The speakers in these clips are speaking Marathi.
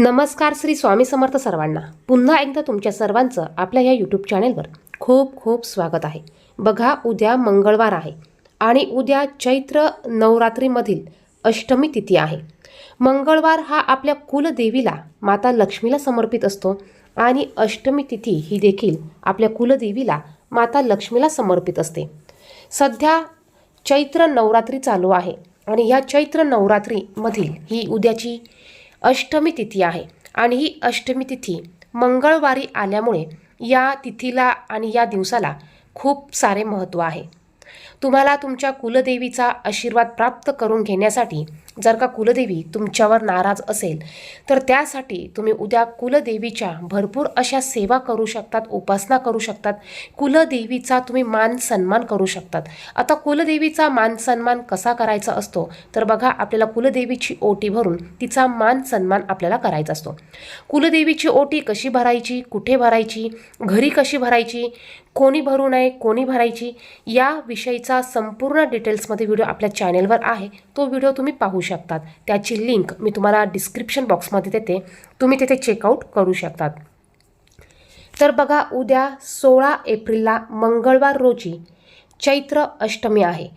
नमस्कार श्री स्वामी समर्थ सर्वांना. पुन्हा एकदा तुमच्या सर्वांचं आपल्या या यूट्यूब चॅनेलवर खूप खूप स्वागत आहे. बघा उद्या मंगळवार आहे आणि उद्या चैत्र नवरात्रीमधील अष्टमी तिथी आहे. मंगळवार हा आपल्या कुलदेवीला माता लक्ष्मीला समर्पित असतो आणि अष्टमी तिथी ही देखील आपल्या कुलदेवीला माता लक्ष्मीला समर्पित असते. सध्या चैत्र नवरात्री चालू आहे आणि ह्या चैत्र नवरात्रीमधील ही उद्याची अष्टमी तिथी आहे. आणि ही अष्टमी तिथी मंगळवारी आल्यामुळे या तिथीला आणि या दिवसाला खूप सारे महत्त्व आहे. तुम्हाला तुमच्या कुलदेवीचा आशीर्वाद प्राप्त करून घेण्यासाठी जर का कुलदेवी तुमच्यावर नाराज असेल तर त्यासाठी तुम्ही उद्या कुलदेवीच्या भरपूर अशा सेवा करू शकतात उपासना करू शकतात. कुलदेवीचा तुम्ही मान सन्मान करू शकतात. आता कुलदेवीचा मान सन्मान कसा करायचा असतो? तर बघा आपल्याला कुलदेवीची ओटी भरून तिचा मान सन्मान आपल्याला करायचा असतो. कुलदेवीची ओटी कशी भरायची? कुठे भरायची? घरी कशी भरायची? कोणी भरू नये कोणी भरायची या विषयीचा संपूर्ण डिटेल्समध्ये व्हिडिओ आपल्या चॅनेलवर आहे. तो व्हिडिओ तुम्ही पाहू शकतात. त्याची लिंक मी तुम्हाला डिस्क्रिप्शन बॉक्समध्ये देते. तुम्ही तिथे चेकआउट करू शकतात. तर बघा उद्या सोळा एप्रिलला मंगळवार रोजी चैत्र अष्टमी आहे.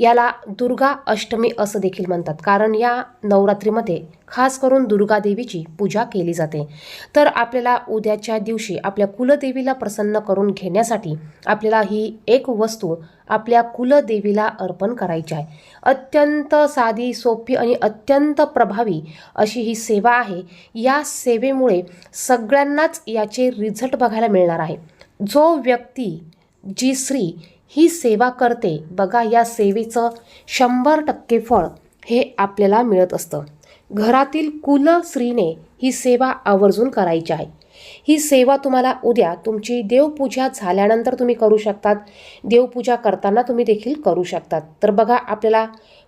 याला दुर्गा अष्टमी असं देखील म्हणतात. कारण या नवरात्रीमध्ये खास करून दुर्गा देवीची पूजा केली जाते. तर आपल्याला उद्याच्या दिवशी आपल्या कुलदेवीला प्रसन्न करून घेण्यासाठी आपल्याला ही एक वस्तू आपल्या कुलदेवीला अर्पण करायची आहे. अत्यंत साधी सोपी आणि अत्यंत प्रभावी अशी ही सेवा आहे. या सेवेमुळे सगळ्यांनाच याचे रिझल्ट बघायला मिळणार आहे. जो व्यक्ती जी स्त्री ही सेवा करते. बघा या सेवेचं शंभर टक्के फळ हे आपल्याला मिळत असतं. घरातील कुल स्त्रीने ही सेवा आवर्जून करायची आहे. ही सेवा तुम्हाला उद्या तुमची देवपूजा झाल्यानंतर तुम्ही करू शकतात. देवपूजा करताना तुम्ही देखील करू शकतात. तर बघा आपल्याला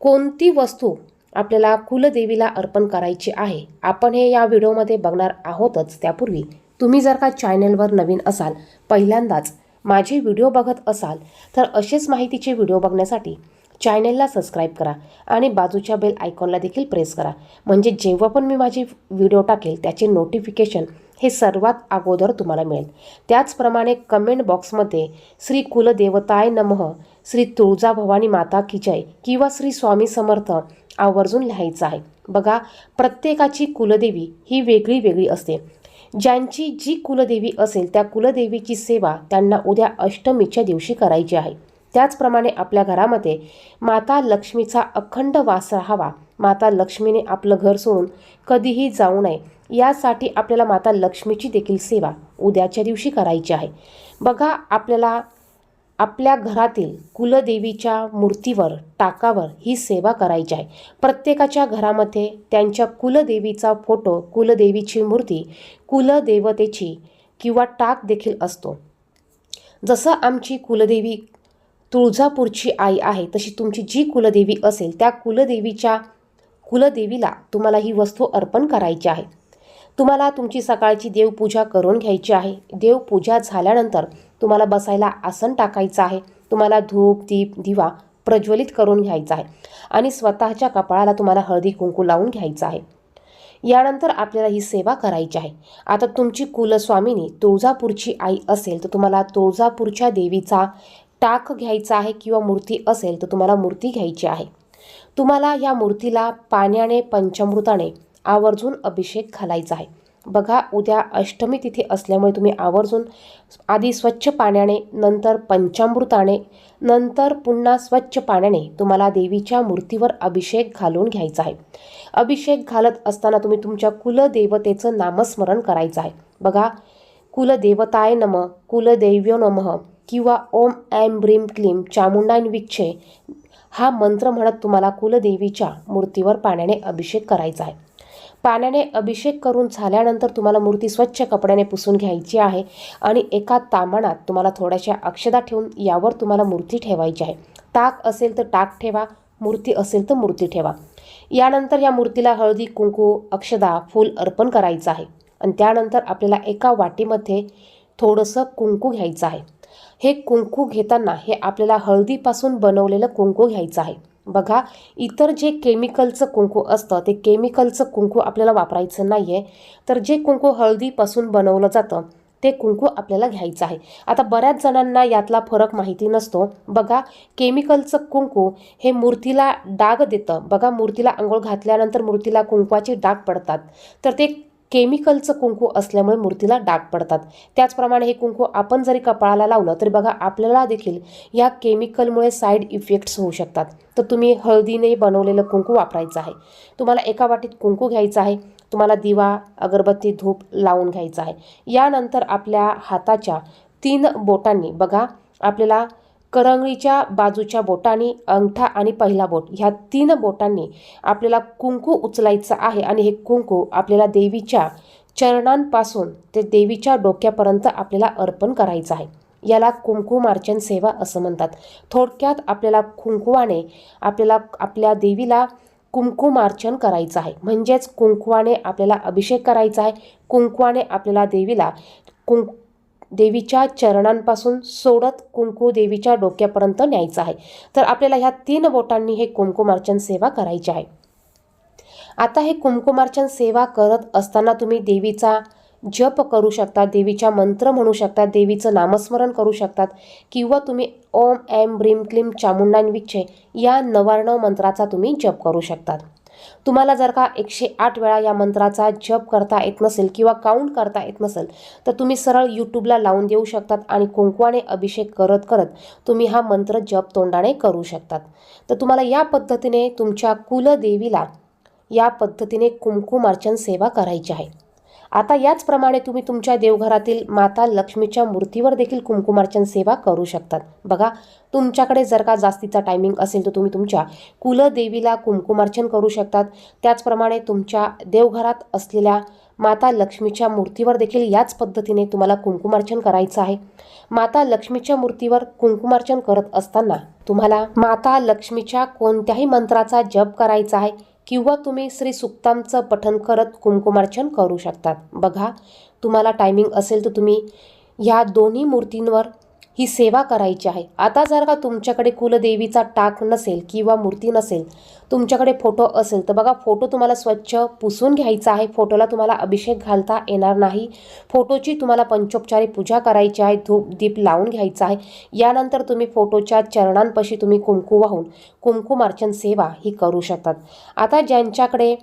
कोणती वस्तू आपल्याला कुलदेवीला अर्पण करायची आहे आपण हे या व्हिडिओमध्ये बघणार आहोतच. त्यापूर्वी तुम्ही जर का चॅनलवर नवीन असाल पहिल्यांदाच माझे व्हिडिओ बघत असाल तर असेच माहितीचे व्हिडिओ बघण्यासाठी चॅनेलला सबस्क्राईब करा आणि बाजूच्या बेल आयकॉनला देखील प्रेस करा. म्हणजे जेव्हा पण मी माझे व्हिडिओ टाकेल त्याचे नोटिफिकेशन हे सर्वात अगोदर तुम्हाला मिळेल. त्याचप्रमाणे कमेंट बॉक्समध्ये श्री कुलदेवताय नमः श्री तुळजाभवानी माता की जय किंवा श्री स्वामी समर्थ आवर्जून लिहायचं आहे. बघा प्रत्येकाची कुलदेवी ही वेगळी वेगळी असते. ज्यांची जी कुलदेवी असेल त्या कुलदेवीची सेवा त्यांना उद्या अष्टमीच्या दिवशी करायची आहे. त्याचप्रमाणे आपल्या घरामध्ये माता लक्ष्मीचा अखंड वास राहावा. माता लक्ष्मीने आपलं घर सोडून कधीही जाऊ नये. यासाठी आपल्याला माता लक्ष्मीची देखील सेवा उद्याच्या दिवशी करायची आहे. बघा आपल्याला आपल्या घरातील कुलदेवीच्या मूर्तीवर टाकावर ही सेवा करायची आहे. प्रत्येकाच्या घरामध्ये त्यांच्या कुलदेवीचा फोटो कुलदेवीची मूर्ती कुलदेवतेची किंवा टाक देखील असतो. जसं आमची कुलदेवी तुळजापूरची आई आहे तशी तुमची जी कुलदेवी असेल त्या कुलदेवीच्या कुलदेवीला तुम्हाला ही वस्तू अर्पण करायची आहे. तुम्हाला तुमची सकाळची देवपूजा करून घ्यायची आहे. देवपूजा झाल्यानंतर तुम्हाला बसायला आसन टाकायचं आहे. तुम्हाला धूप दीप दिवा प्रज्वलित करून घ्यायचा आहे. आणि स्वतःच्या कपाळाला तुम्हाला हळदी कुंकू लावून घ्यायचं आहे. यानंतर आपल्याला ही सेवा करायची आहे. आता तुमची कुलस्वामिनी तुळजापूरची आई असेल तर तुम्हाला तुळजापूरच्या देवीचा टाक घ्यायचा आहे किंवा मूर्ती असेल तर तुम्हाला मूर्ती घ्यायची आहे. तुम्हाला या मूर्तीला पाण्याने पंचामृताने आवर्जून अभिषेक घालायचा आहे. बघा उद्या अष्टमी तिथे असल्यामुळे तुम्ही आवर्जून आधी स्वच्छ पाण्याने नंतर पंचामृताने नंतर पुन्हा स्वच्छ पाण्याने तुम्हाला देवीच्या मूर्तीवर अभिषेक घालून घ्यायचा आहे. अभिषेक घालत असताना तुम्ही तुमच्या कुलदेवतेचं नामस्मरण करायचं आहे. बघा कुलदेवताय नम कुलदैव्यो नमः किंवा ओम ऐम ब्रीम क्लीम चामुंडाईन विच्छे हा मंत्र म्हणत तुम्हाला कुलदेवीच्या मूर्तीवर पाण्याने अभिषेक करायचा आहे. पाण्याने अभिषेक करून झाल्यानंतर तुम्हाला मूर्ती स्वच्छ कपड्याने पुसून घ्यायची आहे आणि एका तामणात तुम्हाला थोड्याशा अक्षदा ठेवून यावर तुम्हाला मूर्ती ठेवायची आहे. ताक असेल तर टाक ठेवा मूर्ती असेल तर मूर्ती ठेवा. यानंतर या मूर्तीला हळदी कुंकू अक्षदा फूल अर्पण करायचं आहे आणि त्यानंतर आपल्याला एका वाटीमध्ये थोडंसं कुंकू घ्यायचं आहे. हे कुंकू घेताना हे आपल्याला हळदीपासून बनवलेलं कुंकू घ्यायचं आहे. बघा इतर जे केमिकलचं कुंकू असतं ते केमिकलचं कुंकू आपल्याला वापरायचं नाही आहे तर जे कुंकू हळदीपासून बनवलं जातं ते कुंकू आपल्याला घ्यायचं आहे. आता बऱ्याच जणांना यातला फरक माहिती नसतो. बघा केमिकलचं कुंकू हे मूर्तीला डाग देतं. बघा मूर्तीला आंघोळ घातल्यानंतर मूर्तीला कुंकवाचे डाग पडतात. तर ते केमिकलचं कुंकू असल्यामुळे मूर्तीला डाग पडतात. त्याचप्रमाणे हे कुंकू आपण जरी कपाळाला लावलं तरी बघा आपल्याला देखील या केमिकलमुळे साईड इफेक्ट्स होऊ शकतात. तर तुम्ही हळदीने बनवलेलं कुंकू वापरायचं आहे. तुम्हाला एका वाटीत कुंकू घ्यायचं आहे. तुम्हाला दिवा अगरबत्ती धूप लावून घ्यायचं आहे. यानंतर आपल्या हाताच्या तीन बोटांनी बघा आपल्याला करंगळीच्या बाजूच्या बोटांनी अंगठा आणि पहिला बोट. ह्या तीन बोटांनी आपल्याला कुंकू उचलायचं आहे आणि हे कुंकू आपल्याला देवीच्या चरणांपासून ते देवीच्या डोक्यापर्यंत आपल्याला अर्पण करायचं आहे. याला कुंकुमार्चन सेवा असं म्हणतात. थोडक्यात आपल्याला कुंकुवाने आपल्याला आपल्या देवीला कुंकुमार्चन करायचं आहे. म्हणजेच कुंकुवाने आपल्याला अभिषेक करायचा आहे. कुंकवाने आपल्याला देवीला कुंक देवीच्या चरणांपासून सोडत कुंकू देवीच्या डोक्यापर्यंत न्यायचं आहे. तर आपल्याला ह्या तीन बोटांनी हे कुंकुमार्चन सेवा करायची आहे. आता हे कुंकुमार्चन सेवा करत असताना तुम्ही देवीचा जप करू शकता देवीच्या मंत्र म्हणू शकता देवीचं नामस्मरण करू शकतात किंवा तुम्ही ओम एम ब्रीम क्लीम चामुंडांविच्छे या नवार्णव मंत्राचा तुम्ही जप करू शकतात. तुम्हाला जर का एकशे आठ वेळा या मंत्राचा जप करता येत नसेल किंवा काउंट करता येत नसेल तर तुम्ही सरळ यूट्यूबला लावून देऊ शकतात आणि कुंकवाने अभिषेक करत करत तुम्ही हा मंत्र जप तोंडाने करू शकतात. तर तुम्हाला या पद्धतीने तुमच्या कुलदेवीला या पद्धतीने कुंकुमार्चन सेवा करायची आहे. आता याचप्रमाणे तुम्ही तुमच्या देवघरातील माता लक्ष्मीच्या मूर्तीवर देखील कुंकुमार्चन सेवा करू शकतात. बघा तुमच्याकडे जर का जास्तीचा टायमिंग असेल तर तुम्ही तुमच्या कुलदेवीला कुंकुमार्चन करू शकतात. त्याचप्रमाणे तुमच्या देवघरात असलेल्या माता लक्ष्मीच्या मूर्तीवर देखील याच पद्धतीने तुम्हाला कुंकुमार्चन करायचं आहे. माता लक्ष्मीच्या मूर्तीवर कुंकुमार्चन करत असताना तुम्हाला माता लक्ष्मीच्या कोणत्याही मंत्राचा जप करायचा आहे. किंवा तुम्ही श्री सुक्तांचं पठण करत कुमकुमार्चन करू शकतात. बघा तुम्हाला टायमिंग असेल तर तुम्ही ह्या दोन्ही मूर्तींवर ही सेवा करायची आहे. आता जर का तुमच्याकडे कुलदेवीचा टाक नसेल किंवा मूर्ती नसेल तुमच्याकडे फोटो असेल तर बघा फोटो तुम्हाला स्वच्छ पुसून घ्यायचा आहे. फोटोला तुम्हाला अभिषेक घालता येणार नाही. फोटोची तुम्हाला पंचोपचारी पूजा करायची आहे. धूप दीप लावून घ्यायचा आहे. यानंतर तुम्ही फोटोच्या चरणांपाशी तुम्ही कुंकू वाहून कुंकुमार्चन सेवा ही करू शकतात. आता ज्यांच्याकडे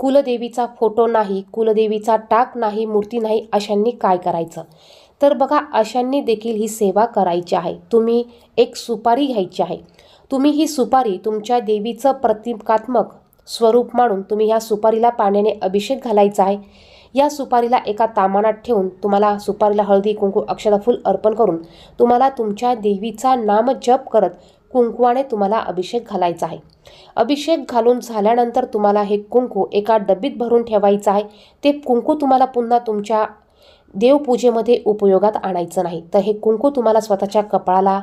कुलदेवीचा फोटो नाही कुलदेवीचा टाक नाही मूर्ती नाही अशांनी काय करायचं? तर बघा अशांनी देखील ही सेवा करायची आहे. तुम्ही एक सुपारी घ्यायची आहे. तुम्ही ही सुपारी तुमच्या देवीचं प्रतिकात्मक स्वरूप मानून तुम्ही ह्या सुपारीला पाण्याने अभिषेक घालायचा आहे. या सुपारीला एका तामानात ठेवून तुम्हाला सुपारीला हळदी कुंकू अक्षदाफूल अर्पण करून तुम्हाला तुमच्या देवीचा नाम जप करत कुंकवाने तुम्हाला अभिषेक घालायचा आहे. अभिषेक घालून झाल्यानंतर तुम्हाला हे कुंकू एका डबीत भरून ठेवायचं आहे. ते कुंकू तुम्हाला पुन्हा तुमच्या देवपूजेमध्ये उपयोगात आणायचं नाही. तर हे कुंकू तुम्हाला स्वतःच्या कपाळाला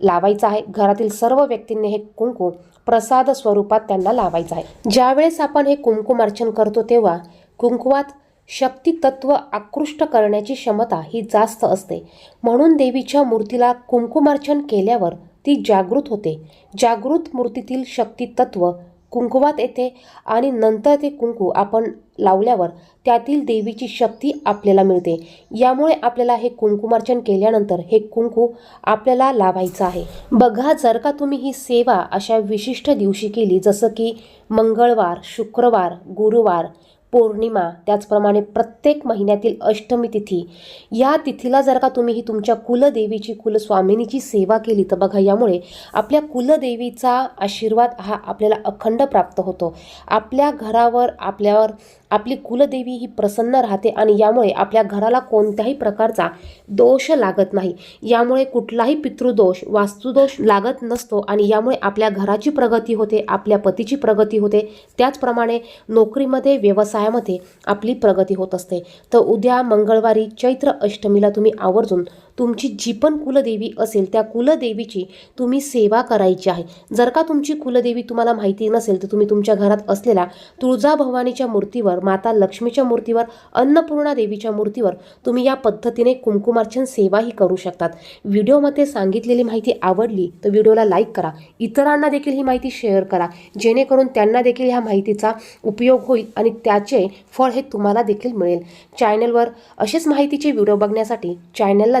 लावायचं आहे. घरातील सर्व व्यक्तींनी हे कुंकू प्रसाद स्वरूपात त्यांना लावायचं आहे. ज्यावेळेस आपण हे कुंकुमार्चन करतो तेव्हा कुंकुवात शक्ती तत्व आकृष्ट करण्याची क्षमता ही जास्त असते. म्हणून देवीच्या मूर्तीला कुंकुमार्चन केल्यावर ती जागृत होते. जागृत मूर्तीतील शक्ती तत्व कुंकुवात येते आणि नंतर ते कुंकू आपण लावल्यावर त्यातील देवीची शक्ती आपल्याला मिळते. यामुळे आपल्याला हे कुंकुमार्चन केल्यानंतर हे कुंकू आपल्याला लावायचं आहे. बघा जर का तुम्ही ही सेवा अशा विशिष्ट दिवशी केली जसं की मंगळवार शुक्रवार गुरुवार पौर्णिमा त्याचप्रमाणे प्रत्येक महिन्यातील अष्टमी तिथी या तिथीला जर का तुम्ही ही तुमच्या कुलदेवीची कुलस्वामिनीची सेवा केली तर बघा यामुळे आपल्या कुलदेवीचा आशीर्वाद हा आपल्याला अखंड प्राप्त होतो. आपल्या घरावर आपल्यावर आपली कुलदेवी ही प्रसन्न राहते आणि यामुळे आपल्या घराला कोणत्याही प्रकारचा दोष लागत नाही. यामुळे कुठलाही पितृदोष वास्तुदोष लागत नसतो आणि यामुळे आपल्या घराची प्रगती होते आपल्या पतीची प्रगती होते. त्याचप्रमाणे नोकरीमध्ये व्यवसाय व्यवसायामध्ये आपली प्रगती होत असते. तर उद्या मंगळवारी चैत्र अष्टमीला तुम्ही आवर्जून तुमची जी पण कुलदेवी असेल त्या कुलदेवीची तुम्ही सेवा करायची आहे. जर का तुमची कुलदेवी तुम्हाला माहिती नसेल तर तुम्ही तुमच्या घरात असलेल्या तुळजाभवानीच्या मूर्तीवर माता लक्ष्मीच्या मूर्तीवर अन्नपूर्णा देवीच्या मूर्तीवर तुम्ही या पद्धतीने कुंकुमार्चन सेवाही करू शकतात. व्हिडिओमध्ये सांगितलेली माहिती आवडली तर व्हिडिओला लाईक करा. इतरांना देखील ही माहिती शेअर करा. जेणेकरून त्यांना देखील ह्या माहितीचा उपयोग होईल आणि त्याचे फळ हे तुम्हाला देखील मिळेल. चॅनलवर असेच माहितीचे व्हिडिओ बघण्यासाठी चॅनलला